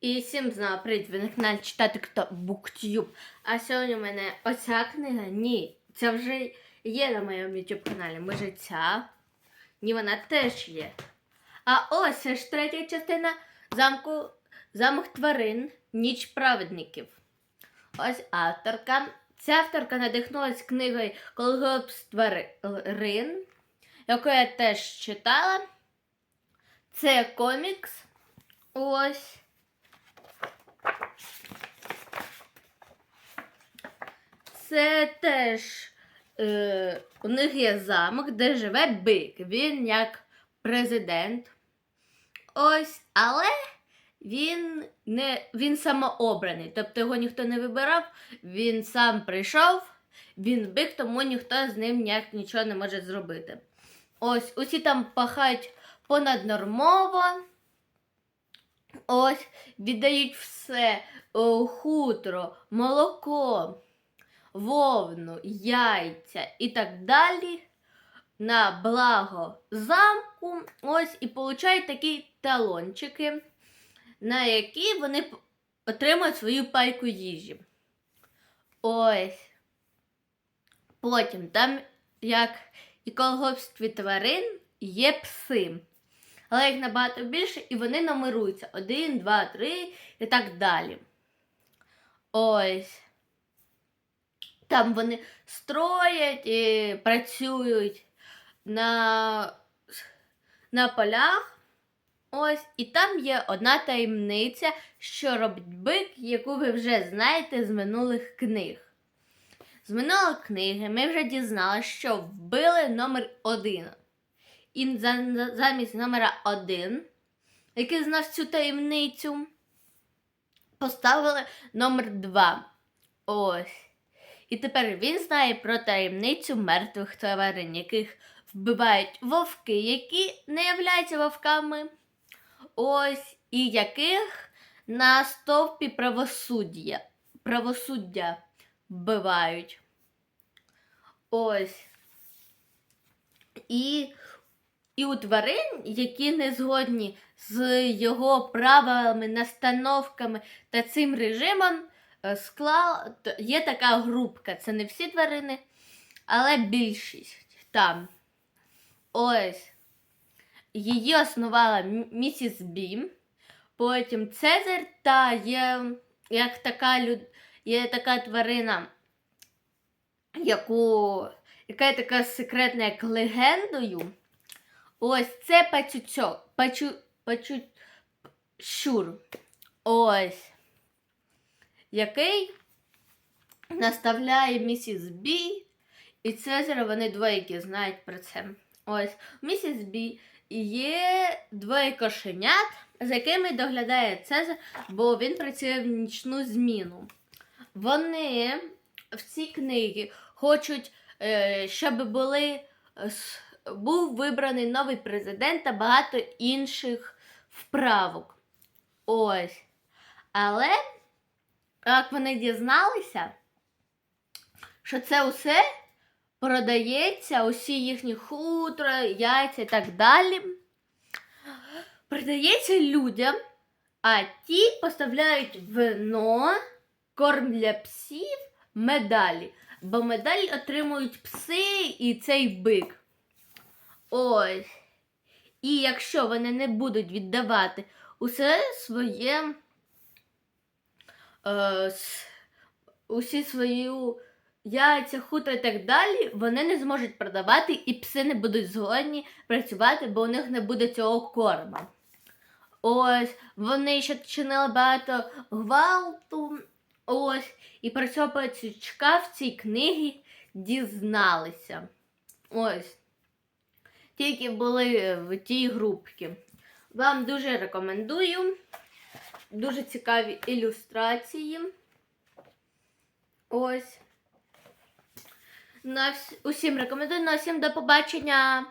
І всім знову привіт, ви на каналі читати хто BookTube. А сьогодні у мене оця книга. Ні, це вже є на моєму YouTube каналі. Може ця? Ні, вона теж є. А ось це ж третя частина замку замок тварин, ніч праведників. Ось авторка. Ця авторка надихнулась книгою Колгопс тварин, яку я теж читала. Це комікс. Ось. Це теж е, у них є замок, де живе бик. Він як президент. Ось, але він не він самообраний. Тобто його ніхто не вибирав, він сам прийшов, він бик, тому ніхто з ним ніяк нічого не може зробити. Ось, усі там пахають понаднормово. Ось, віддають все о, хутро, молоко, вовну, яйця і так далі на благо замку. Ось і получають такі талончики, на які вони отримують свою пайку їжі. Ось. Потім там, як і колгоспстві тварин, є пси. Але їх набагато більше, і вони номеруються. Один, два, три і так далі. Ось. Там вони строять і працюють на, на полях. Ось, і там є одна таємниця, що робить бик, яку ви вже знаєте з минулих книг. З минулої книги ми вже дізналися, що вбили номер один. І за- замість номера один, який знав цю таємницю, поставили номер два. Ось. І тепер він знає про таємницю мертвих тварин, яких вбивають вовки, які не являються вовками. Ось, і яких на стовпі правосуддя, правосуддя вбивають. Ось. І, і у тварин, які не згодні з його правилами, настановками та цим режимом, е, склала, т- є така групка. Це не всі тварини, але більшість там. Ось. Її основала місіс Бім. Потім Цезар та є як така люд... є така тварина, яку... яка є така секретна, як легендою. Ось це пацюцьок. Пачу... Пачу... Щур. Ось. Який наставляє місіс Бі і Цезаря, вони двоє, знають про це. Ось, місіс Бі є двоє кошенят, за якими доглядає Цезар, бо він працює в нічну зміну. Вони в цій книгі хочуть, е, щоб були, був вибраний новий президент та багато інших вправок. Ось. Але, як вони дізналися, що це усе продається, усі їхні хутро, яйця і так далі. Продається людям, а ті поставляють вино, корм для псів, медалі. Бо медалі отримують пси і цей бик. Ось. І якщо вони не будуть віддавати усе своє. Е, усі свою яйця, хутро і так далі, вони не зможуть продавати, і пси не будуть згодні працювати, бо у них не буде цього корма. Ось, вони ще чинили багато гвалту. Ось, і про цього пацючка в цій книгі дізналися. Ось. Тільки були в тій групці. Вам дуже рекомендую. Дуже цікаві ілюстрації. Ось. Усім рекомендую. На всім до побачення.